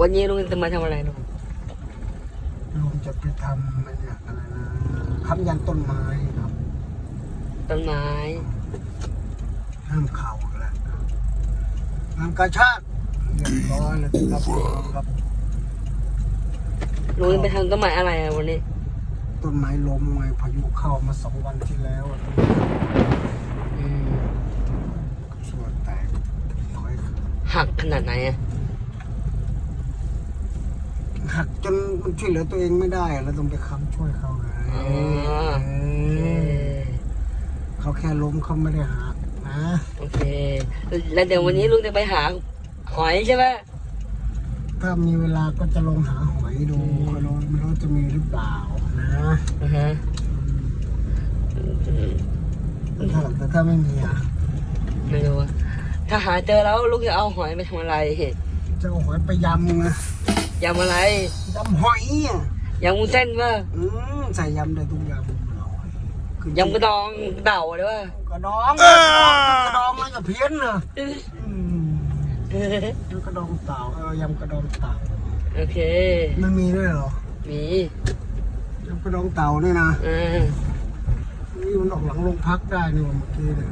วันนี้ลุงจะมาทำอะไรลุงลุงจะไปทำมันเนี่ยอะไรนะค้ำยันต้นไม้ครับ ต้นไม้ห้ามเข่าแล้วงานกระชากเรียบร้อยเลยครับครับลุงจะไปทำต้นไม้อะไรอะวันนี้ ต้นไม้ล้มไงพายุเข้ามาสองวันที่แล้วอะอืมส่วนแตกคอยหักขนาดไหนอะ หักจนมันช่วยเหลือตัวเองไม่ได้แล้วต้องไปค้ำช่วยเขาไงอ๋อเอโอเคอเขาแค่ล้มเขาไม่ได้หักนะโอเค แล้วเดี๋ยววันนี้ลุงจะไปหาหอยใช่ไหมถ้ามีเวลาก็จะลงหาหอยดูอืมก็รู้ไม่รู้จะมีหรือเปล่านะอือฮะอืมแต่ถ้าแต่ถ้าไม่มีอะไม่รู้อะถ้าหาเจอแล้วลุงจะเอาหอยไปทำอะไรจะเอาหอยไปยำนะ ยำอะไรยำหอยอะยำวุ้นเส้นป่ะอืมใส่ยำได้ทุกยำเราคือยำกระดองเต่าเลยป่ะกระดองกระดองมันก็เพี้ยนเนอะอืมยำกระดองเต่าเออยำกระดองเต่าโอเค มันมีด้วยเหรอ มียำกระดองเต่าเนี่ยนะอ่านี่มันออกหลังโรงพักได้นี่ว่าเมื่อกี้เนี่ย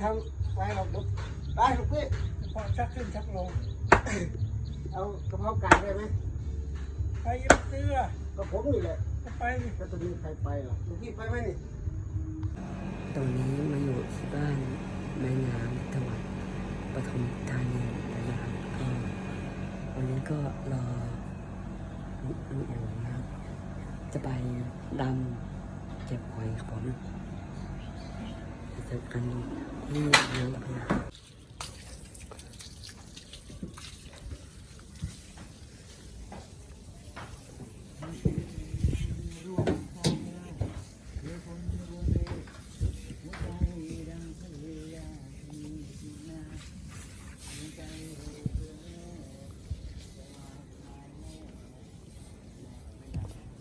ต้องไม่ต้องทำไว้เราลุกไปลูกพี่พอชักขึ้นชักลง เอากระเพราไก่ได้ไหมไปยังเสื้อก็ผมนี่แหละก็ไปนี่แล้วตอนนี้ใครไปหรอลูกพี่ไปไหมนี่ตอนนี้มาอยู่ที่บ้านแม่น้ำจังหวัดปทุมธานีนะครับก็วันนี้ก็รอลุงอู๋นะครับจะไปดำเก็บหอยครับผม จะเจอกันที่น้ำตกนะครับ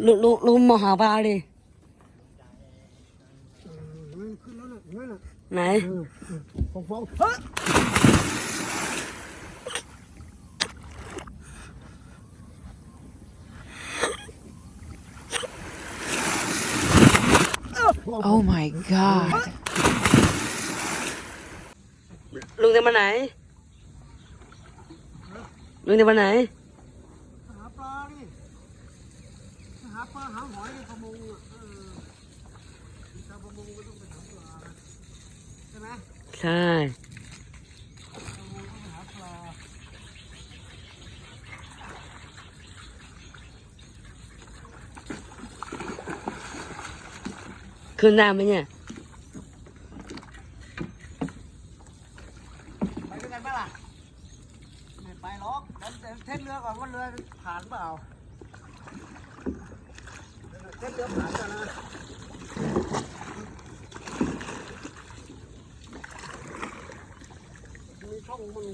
ลุงลุงลุงมาหาปลาดิ ขึ้นแล้วนะเห็นไหมน่ะ ไหน ฟองฟองเฮ้ย Oh my god. ลุงจะมาไหน ลุงจะมาไหน หาปลาดิหาปลาหาหอยในประมงอะเออชาวประมงก็ต้องไปหาปลานะใช่ไหม ใช่ประมงก็ไปหาปลาขึ้นได้ไหมเนี่ย องมัน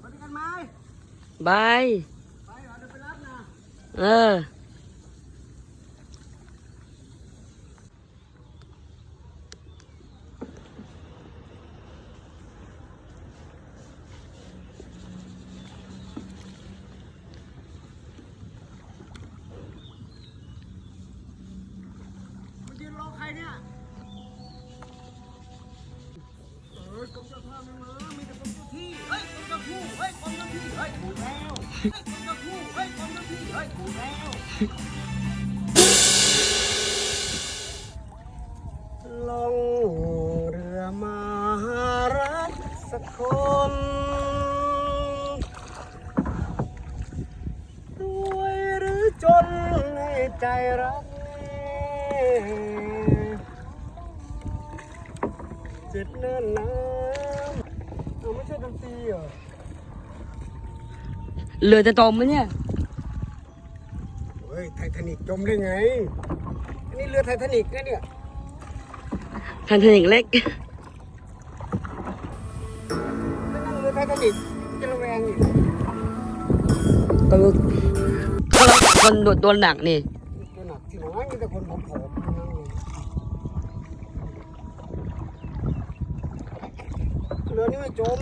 ไปด้วยกันไหม บาย ไปเดี๋ยวไปรับนะ เออ ลงเรือมาหารักสักคน รวยหรือจนให้ใจรักเจ็ดเนิ่นน้ำเอาไม่ใช่ดนตรีเหรอ เรือจะจมไหมเนี่ย เฮ้ยไททานิกจมได้ไง อันนี้เรือไททานิกนะเนี่ยทันทนิกเล็ก ไม่นั่งเรือไททานิกจะระแวงอีกก็รู้ก็เราคนโดดตัวหนักนี่ ตัวหนักที่ไหนมีแต่คนผอมๆทั้งนั่งเลยเรือนี่ไม่จม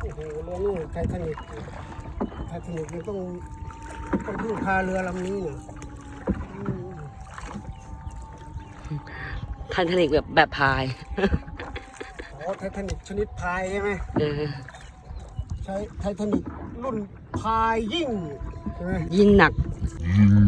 โอ้โหเรือนี่ไททานิกไททานิกนี่ต้องต้องพึ่งพาเรือลำนี้นะอืมทันทนิกแบบแบบพาย อ๋อไททานิกชนิดพายใช่ไหมเออ ใช้ไททานิกรุ่นพายยิ่งใช่ไหมยิ่งหนักมา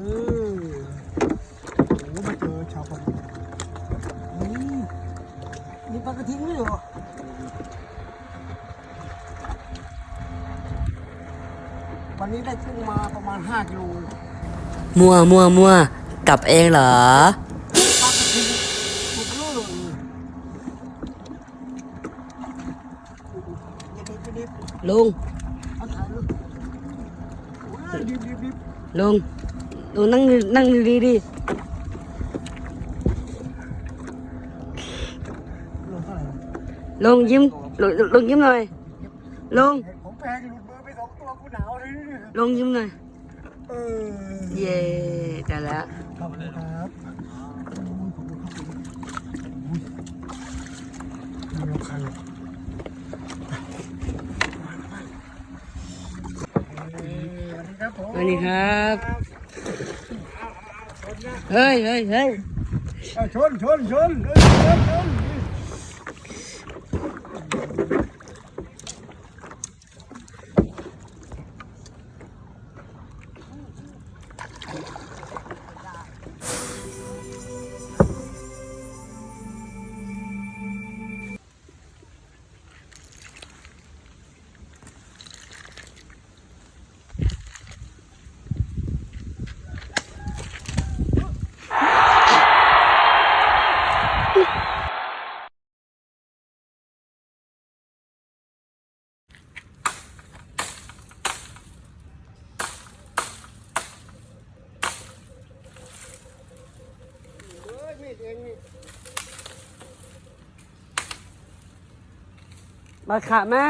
ออโอ้มาเจอชาวประมงนี่มีปลากระทิงด้วยเหรอวันนี้ได้กุ้งมาประมาณ5กิโลมัวมัวมัวกลับเองเหรอปลากระทิงถูกลูกเลยอย่าดิบอย่าดิบลุงเอาถ่ายรูปโอ้ยดิบดิบดิบลุง ลุงนั่งนั่งดีๆดิโลเท่าไหร่ลุงยิ้มลุงลุงยิ้มหน่อยลุงเห็นผมแพงหลุดมือไปสองตัวกูหนาวเลยเนี่ยลุงยิ้มหน่อยเออเย่แต่ละขอบคุณครับขอบคุณครับสวัสดีครับผม สวัสดีครับ เฮ้ยเฮ้ยเฮ้ยชนชนชนชนชน องนี่มาขาแม่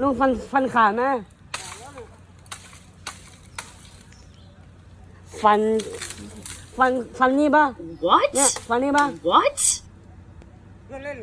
ลุงฟันฟันขาแม่ฟันฟันฟันนี่ป่ะ What? เนี่ยฟันนี่ป่ะ What? เล่นเ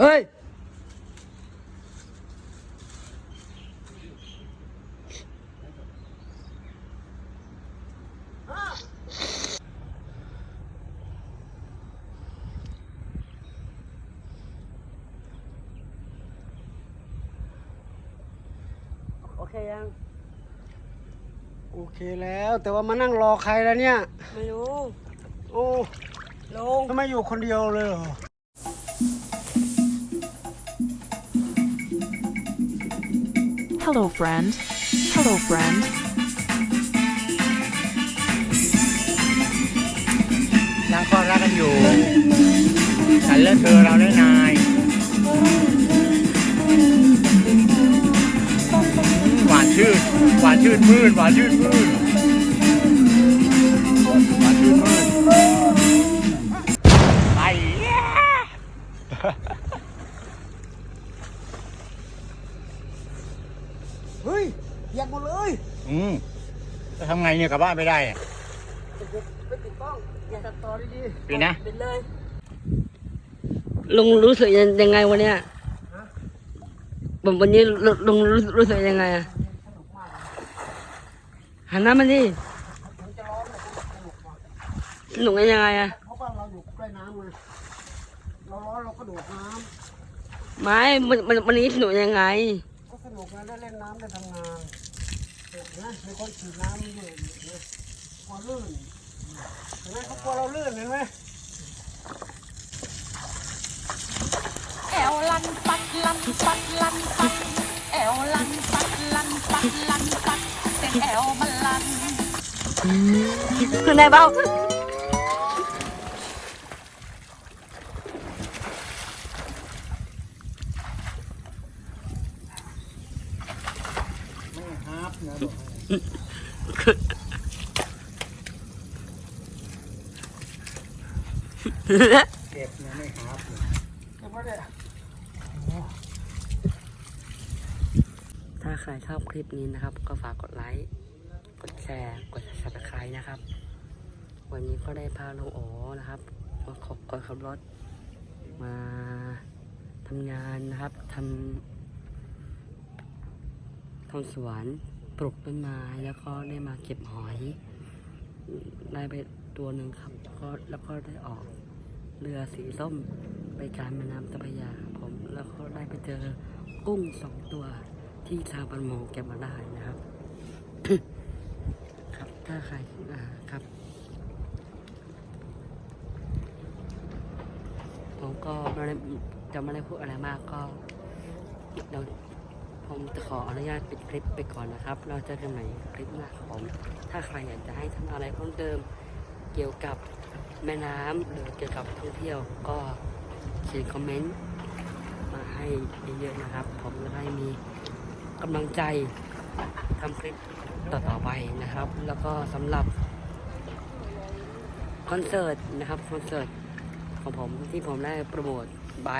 เฮ้ย โอเคยัง โอเคแล้ว แต่ว่ามานั่งรอใครแล้วเนี่ย ไม่รู้ โอ้ลง ทำไมอยู่คนเดียวเลยเหรอ Hello, friend. Hello, friend. นางก็รักกันอยู่ ฉันเลิกเธอเราได้นายหวานชื่น หวานชื่นมื่นหวานชื่นมื่น เนี่ยกลับบ้านไม่ได้อะไปปิดกล้องอย่าตัดต่อดีปิดนะปิดเลยลุงรู้สึกยังไงวันเนี้ยวันวันนี้ลุลุงรู้รู้สึกยังไงอะหันหน้ามาดิหนุ่งยังไงอะเพราะว่าเราอยู่ใกล้น้ำไงเราร้อนเราก็โดดน้ไม่มันมันวันนี้หนุ่ยังไงำก็สนุกนะได้เล่นน้ำได้ทำงาน เห็นไหมมีคนฉีดน้ำด้วยนะกลัวลื่นเห็นไหมเขากลัวเราลื่นเห็นไหมแอวลันปัดลันปัดลันปัดแอวลันปัดลันปัดลันปัดเสียงแอวมันลันขึ้นได้เปล่า ไม่ฮับนะ เก็บนะไม่ฮับถ้าใครชอบคลิปนี้นะครับ ก็ฝากกดไลค์ กดแชร์ กด subscribe นะครับ วันนี้ก็ได้พาลุงโอนะครับมาขอบก่อนขับรถ มาทำงานนะครับทำทำสวนปลูกต้นไม้แล้วก็ได้มาเก็บหอย ได้ไปตัวหนึ่งครับก็แล้วก็ได้ออก เรือสีส้มไปกลารแม่น้ำเจ้าพระยาผมแล้วก็ได้ไปเจอกุ้งสองตัวที่ชาวประมงเก็บมาได้นะครับ ครับถ้าใครอ่าครับ ผมก็ไม่ได้จะไม่ได้พูดอะไรมากก็เดี๋ยวผมจะขออนุญาตปิดคลิปไปก่อนนะครับ เราจอกันใหม่คลิปหน้าครับผม ถ้าใครอยากจะให้ทำอะไรเพิ่มเติมเกี่ยวกับ แม่น้ำหรือเกี่ยวกับท่องเที่ยวก็เขียนคอมเมนต์มาให้เยอะๆนะครับ ผมจะได้มีกำลังใจทำคลิปต่อๆไปนะครับ แล้วก็สำหรับคอนเสิร์ตนะครับคอนเสิร์ตของผมที่ผมได้โปรโมทใบ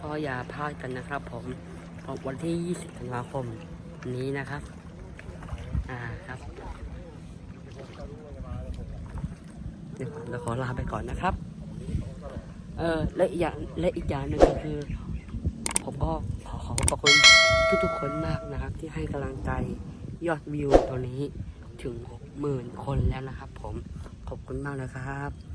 ก็อย่าพลาดกันนะครับ ผมวันที่ 20 ธันวาคมนี้นะครับ อ่าครับ เดี๋ยวเราขอลาไปก่อนนะครับ เออและอีกอย่างและอีกอย่างหนึ่งก็คือ ผมก็ขอขอบพระคุณทุกๆคนมากนะครับ ที่ให้กำลังใจยอดวิวตัวนี้ถึงหกหมื่นคนแล้วนะครับ ผมขอบคุณมากนะครับ